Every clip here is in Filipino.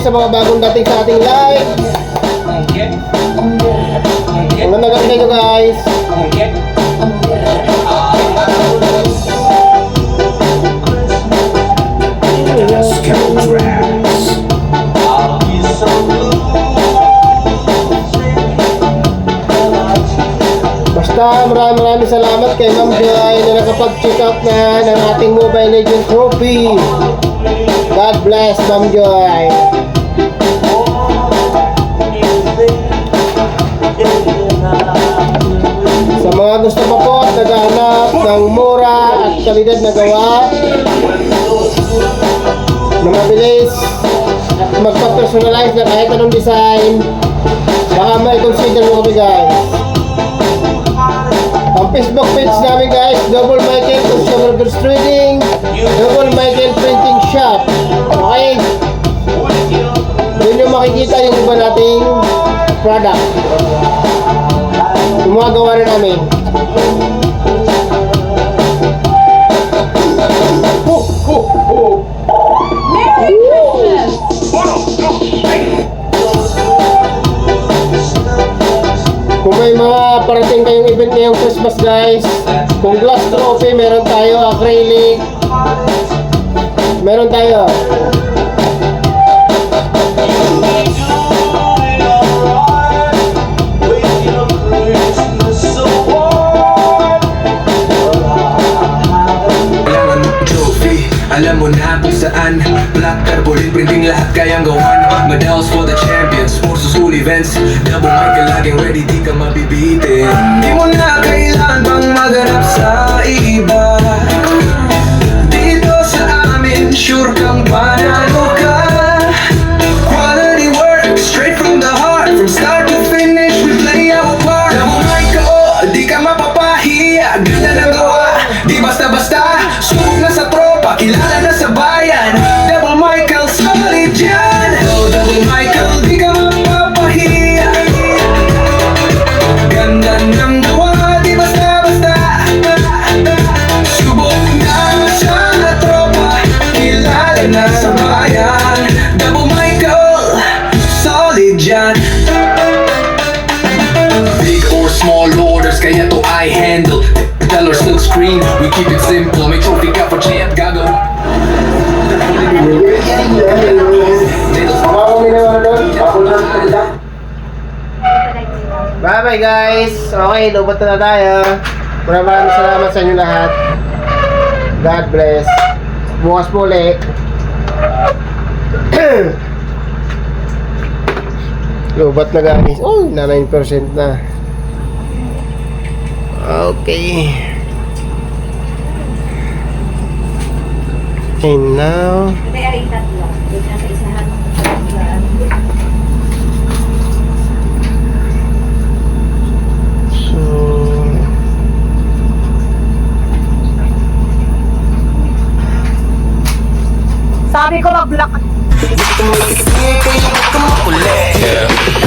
sa mga bagong dating sa ating live. Ang ganda ganda nyo guys. Basta maraming maraming salamat kay Ma'am Joy na nakapag-check out na ng ating Mobile Legend Trophy. God bless Ma'am Joy. Sa mga gusto pa po at naghahanap ng mura at kalidad na gawa na mabilis magpa-personalize na kahit anong design baka may consider mo kami guys. Ang Facebook page namin guys Double Michael Consumer Goods Trading Double Michael Printing Shop. Okay? Doon yung makikita yung iba nating product. Yung mga gawa na namin. Kung may mga parating kayong event ngayong Christmas guys, kung glass trophy, meron tayo, acrylic, meron tayo. Alam mo na kung saan. Black carbon printing lahat kayang gawan. Medals for the champions Sports school events. Double mic ka laging ready Di ka mabibitin. Di mo na kailangan I handle Tell or silk screen, we keep it simple May trophy ka for champ, gagawa Bye bye guys! Okay, lubot na tayo. Maraming salamat sa inyo lahat. God bless. Bukas po ulit. Lubat na guys. Oh, na 9% na. Okay. And now, so... Sabi ko mag-block. Yeah,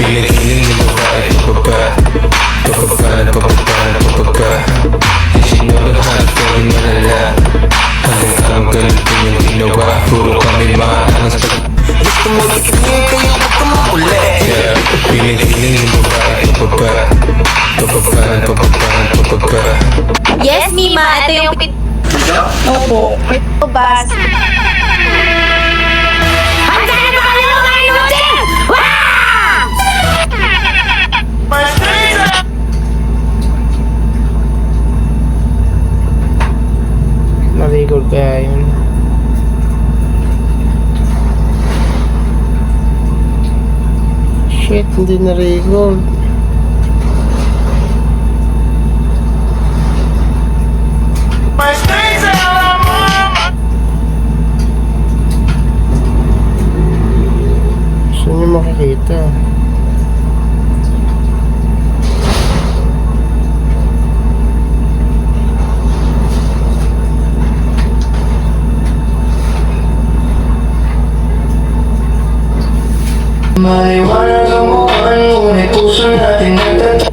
Mima. Ito yung pit... Opo. Ito, bas. Handa na ba kami mga inutin? Wah! Na-record kaya yun. Shit, hindi na-record. Makikita? Maliwanag ang buwan Ngunit puso natin nagtat Gusto ko